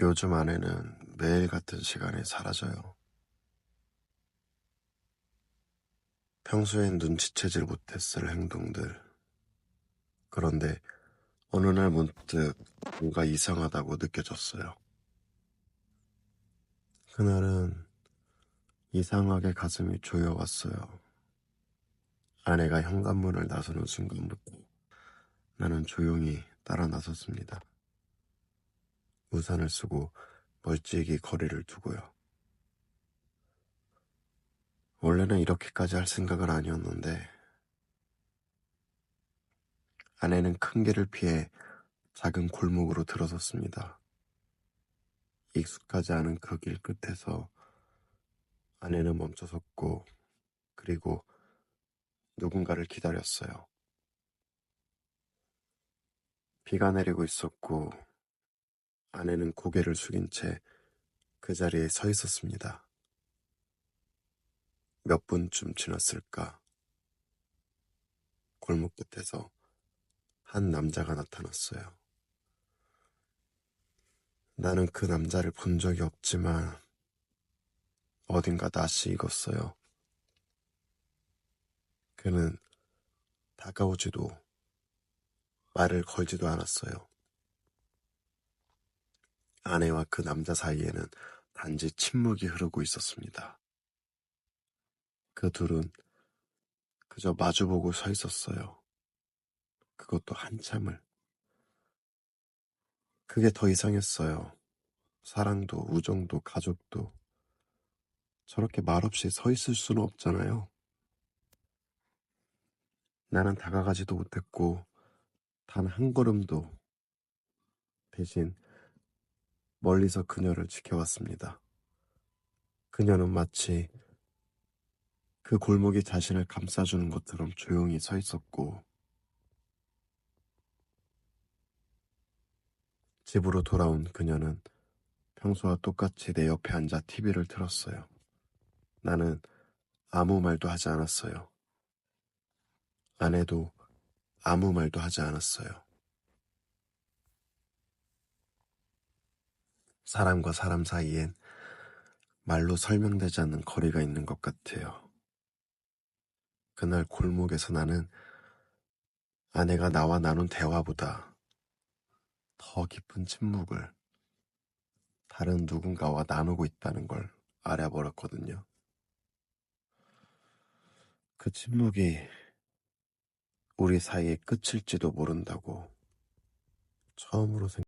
요즘 아내는 매일 같은 시간에 사라져요. 평소엔 눈치채질 못했을 행동들. 그런데 어느 날 문득 뭔가 이상하다고 느껴졌어요. 그날은 이상하게 가슴이 조여왔어요. 아내가 현관문을 나서는 순간부터 나는 조용히 따라 나섰습니다. 우산을 쓰고 멀찍이 거리를 두고요. 원래는 이렇게까지 할 생각은 아니었는데, 아내는 큰 길을 피해 작은 골목으로 들어섰습니다. 익숙하지 않은 그 길 끝에서 아내는 멈춰 섰고, 그리고 누군가를 기다렸어요. 비가 내리고 있었고, 아내는 고개를 숙인 채 그 자리에 서 있었습니다. 몇 분쯤 지났을까? 골목 끝에서 한 남자가 나타났어요. 나는 그 남자를 본 적이 없지만 어딘가 낯이 익었어요. 그는 다가오지도 말을 걸지도 않았어요. 아내와 그 남자 사이에는 단지 침묵이 흐르고 있었습니다. 그 둘은 그저 마주보고 서 있었어요. 그것도 한참을. 그게 더 이상했어요. 사랑도, 우정도, 가족도 저렇게 말없이 서 있을 수는 없잖아요. 나는 다가가지도 못했고, 단 한 걸음도 대신 멀리서 그녀를 지켜왔습니다. 그녀는 마치 그 골목이 자신을 감싸주는 것처럼 조용히 서 있었고, 집으로 돌아온 그녀는 평소와 똑같이 내 옆에 앉아 TV를 틀었어요. 나는 아무 말도 하지 않았어요. 아내도 아무 말도 하지 않았어요. 사람과 사람 사이엔 말로 설명되지 않는 거리가 있는 것 같아요. 그날 골목에서 나는 아내가 나와 나눈 대화보다 더 깊은 침묵을 다른 누군가와 나누고 있다는 걸 알아버렸거든요. 그 침묵이 우리 사이의 끝일지도 모른다고 처음으로 생각